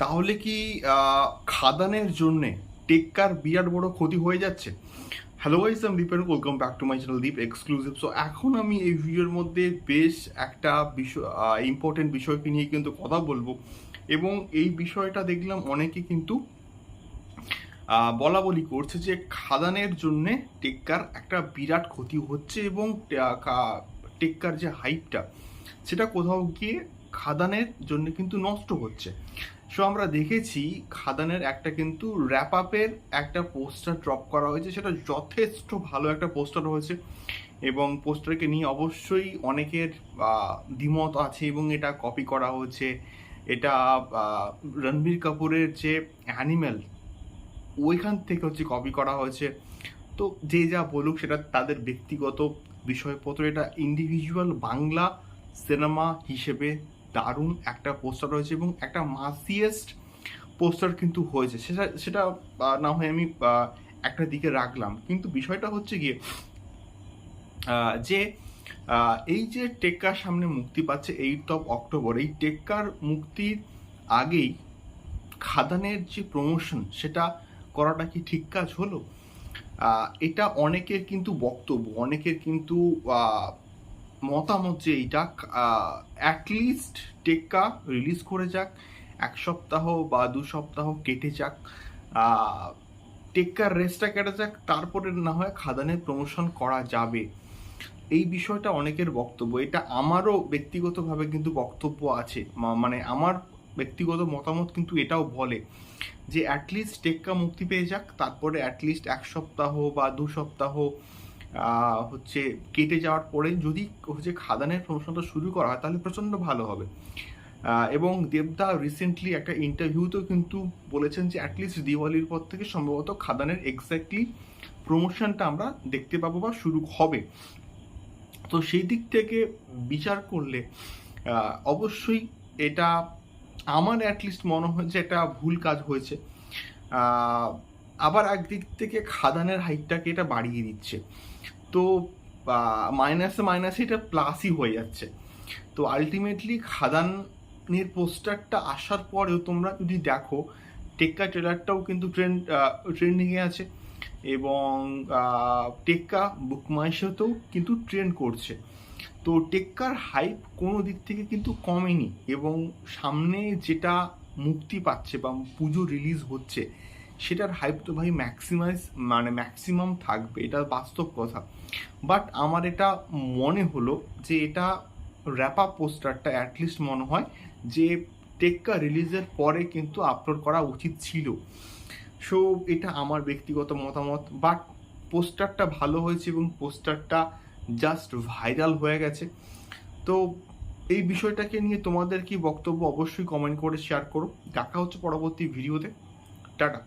তাহলে কি খাদানের জন্যে টেক্কার বিরাট বড় ক্ষতি হয়ে যাচ্ছে? হ্যালো গাইস আমি Dipen welcome back to my channel Deep exclusive so এখন আমি এই ভিডিওর মধ্যে বেশ একটা বিষয় ইম্পর্টেন্ট বিষয়কে নিয়ে কিন্তু কথা বলব। এবং এই বিষয়টা দেখলাম অনেকে কিন্তু বলা বলি করছে যে খাদানের জন্যে টেক্কার একটা বিরাট ক্ষতি হচ্ছে এবং টেক্কার যে হাইপটা সেটা কোথাও গিয়ে খাদানের জন্য কিন্তু নষ্ট হচ্ছে। সো আমরা দেখেছি খাদানের একটা কিন্তু র্যাপ আপের একটা পোস্টার ড্রপ করা হয়েছে। সেটা যথেষ্ট ভালো একটা পোস্টার হয়েছে এবং পোস্টারকে নিয়ে অবশ্যই অনেকের দ্বিমত আছে এবং এটা কপি করা হয়েছে। এটা রণবীর কাপুরের যে অ্যানিম্যাল ওইখান থেকে হচ্ছে কপি করা হয়েছে। তো যে যা বলুক, সেটা তাদের ব্যক্তিগত বিষয়পত্র। এটা ইন্ডিভিজুয়াল বাংলা সিনেমা হিসেবে দারুণ একটা পোস্টার রয়েছে এবং একটা মাসিয়েস্ট পোস্টার কিন্তু হয়েছে। সেটা সেটা না হয় আমি একটা দিকে রাখলাম। কিন্তু বিষয়টা হচ্ছে গিয়ে যে এই যে টেক্কার সামনে মুক্তি পাচ্ছে এইট অফ অক্টোবর এই টেক্কার মুক্তির আগেই খাদানের যে প্রমোশন সেটা করাটা কি ঠিক কাজ হলো? এটা অনেকের কিন্তু বক্তব্য, অনেকের কিন্তু মতামত যে এইটা অ্যাটলিস্ট টেক্কা রিলিজ করে যাক, এক সপ্তাহ বা দু সপ্তাহ কেটে যাক টেক্কার রেসটা কেটে যাক, তারপরে না হয় খাদানের প্রমোশন করা যাবে। এই বিষয়টা অনেকের বক্তব্য। এটা আমারও ব্যক্তিগতভাবে কিন্তু বক্তব্য আছে। মানে আমার ব্যক্তিগত মতামত কিন্তু এটাও বলে যে অ্যাটলিস্ট টেক্কা মুক্তি পেয়ে যাক, তারপরে অ্যাটলিস্ট এক সপ্তাহ বা দু সপ্তাহ হচ্ছে কেটে যাওয়ার পরে যদি হচ্ছে খাদানের প্রমোশনটা শুরু করা হয়, তাহলে প্রচণ্ড ভালো হবে। এবং দেবদা রিসেন্টলি একটা ইন্টারভিউতেও কিন্তু বলেছেন যে অ্যাটলিস্ট দিওয়ালির পর থেকে সম্ভবত খাদানের এক্স্যাক্টলি প্রমোশনটা আমরা দেখতে পাবো বা শুরু হবে। তো সেই দিক থেকে বিচার করলে অবশ্যই এটা আমার অ্যাটলিস্ট মনে হয় যে এটা ভুল কাজ হয়েছে। আবার একদিক থেকে খাদানের হাইটটাকে এটা বাড়িয়ে দিচ্ছে। তো মাইনাসে মাইনাসে এটা প্লাসই হয়ে যাচ্ছে। তো আলটিমেটলি খাদানের পোস্টারটা আসার পরেও তোমরা যদি দেখো, টেক্কা ট্রেলারটাও কিন্তু ট্রেন্ড ট্রেন্ডিংয়ে আছে এবং টেক্কা বুকমাইশোতেও কিন্তু ট্রেন্ড করছে। তো টেক্কার হাইপ কোনো দিক থেকে কিন্তু কমেনি এবং সামনে যেটা মুক্তি পাচ্ছে বা পুজো রিলিজ হচ্ছে সেটার হাইপ তো ভাই ম্যাক্সিমাইজ মানে ম্যাক্সিমাম থাকবে, এটা বাস্তব কথা। বাট আমার এটা মনে হলো যে এটা র্যাপ আপ পোস্টারটা অ্যাটলিস্ট মনে হয় যে টেক্কা রিলিজের পরে কিন্তু আপলোড করা উচিত ছিল। সো এটা আমার ব্যক্তিগত মতামত। বাট পোস্টারটা ভালো হয়েছে এবং পোস্টারটা জাস্ট ভাইরাল হয়ে গেছে। তো এই বিষয়টাকে নিয়ে তোমাদের কি বক্তব্য অবশ্যই কমেন্ট করে শেয়ার করো। দেখা হচ্ছে পরবর্তী ভিডিওতে টাটা।